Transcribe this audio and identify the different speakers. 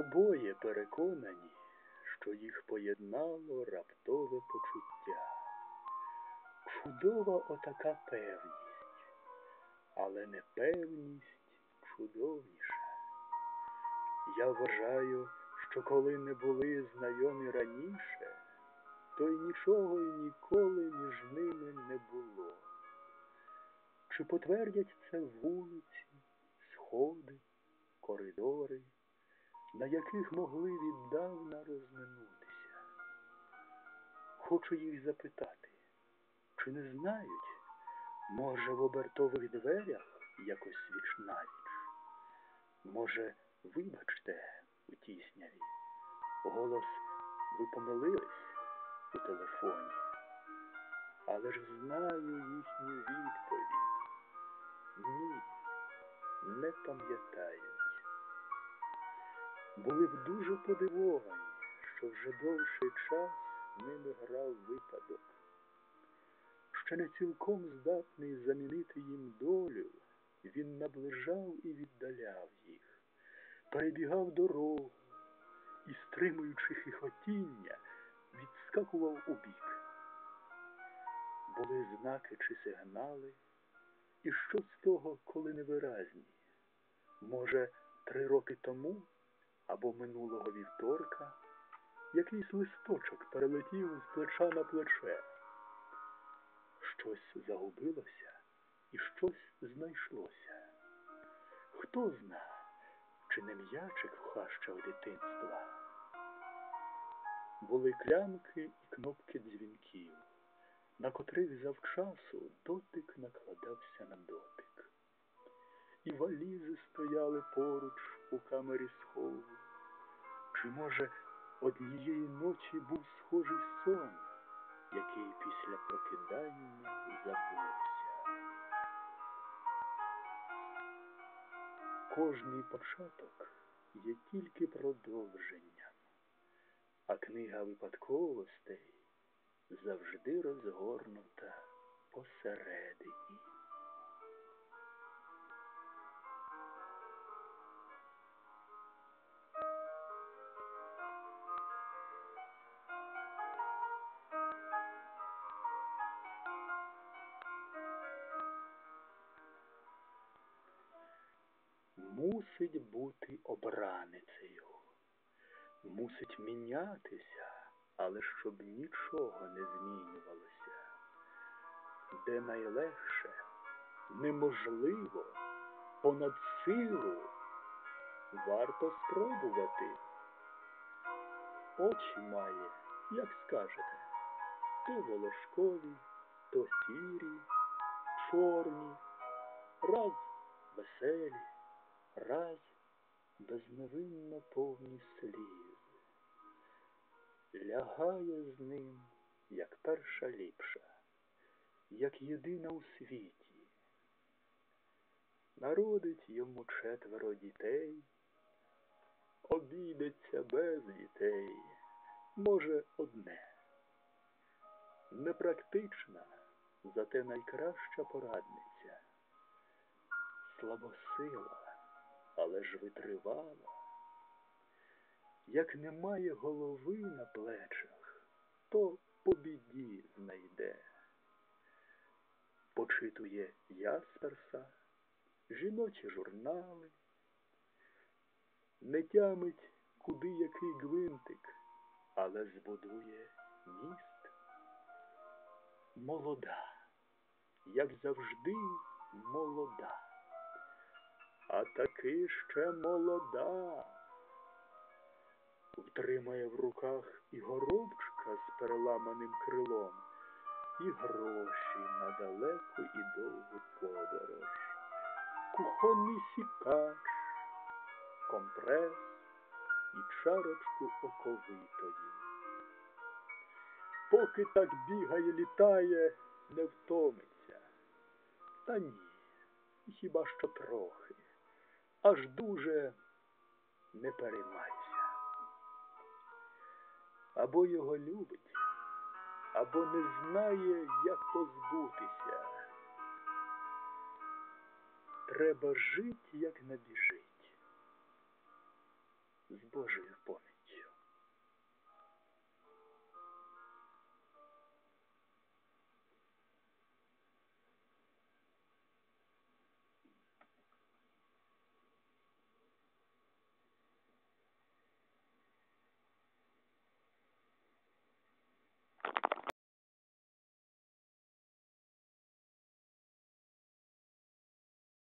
Speaker 1: Обоє переконані, що їх поєднало раптове почуття. Чудова отака певність, але непевність чудовніша. Я вважаю, що коли не були знайомі раніше, то й нічого і ніколи між ними не було. Чи потвердять це вулиці, сходи, коридори, на яких могли віддавна розминутися? Хочу їх запитати, чи не знають, може, в обертових дверях якось віч навіч? Може, вибачте, у тісняві, голос ви помилились у телефоні, але ж знаю їхню відповідь. Ні, не пам'ятають. Були б дуже подивовані, що вже довший час ними грав випадок. Ще не цілком здатний замінити їм долю, він наближав і віддаляв їх, перебігав дорогу і, стримуючи хихотіння, відскакував у бік. Були знаки чи сигнали, і що з того, коли невиразні? Може, три роки тому або минулого вівторка якийсь листочок перелетів з плеча на плече. Щось загубилося і щось знайшлося. Хто зна, чи не м'ячик в хащах дитинства? Були клямки і кнопки дзвінків, на котрих завчасу дотик накладався на дотик. І валізи стояли камері схову. Чи, може, однієї ночі був схожий сон, який після прокидання забувся? Кожний початок є тільки продовженням, а книга випадковостей завжди розгорнута посередині. Мусить бути обраницею, мусить мінятися, але щоб нічого не змінювалося. Де найлегше, неможливо, понад силу варто спробувати. Очі має, як скажете, то волошкові, то сірі, чорні, раз веселі раз безневинно повні сліз, лягає з ним, як перша ліпша, як єдина у світі, народить йому четверо дітей, обійдеться без дітей, може, одне, непрактична, зате найкраща порадниця, слабосила але ж витривала. Як немає голови на плечах, то по біді знайде. Почитує Ясперса, жіночі журнали, не тямить куди який гвинтик, але збудує міст. Молода, як завжди, молода а таки ще молода. Втримає в руках і горобчика з переламаним крилом, і гроші на далеку і довгу подорож, кухонний сікач, компрес і чарочку оковитої. Поки так бігає, літає, не втомиться. Та ні, хіба що трохи аж дуже не переймайся. Або його любить, або не знає, як позбутися. Треба жить, як набіжить. з Божою поміччю.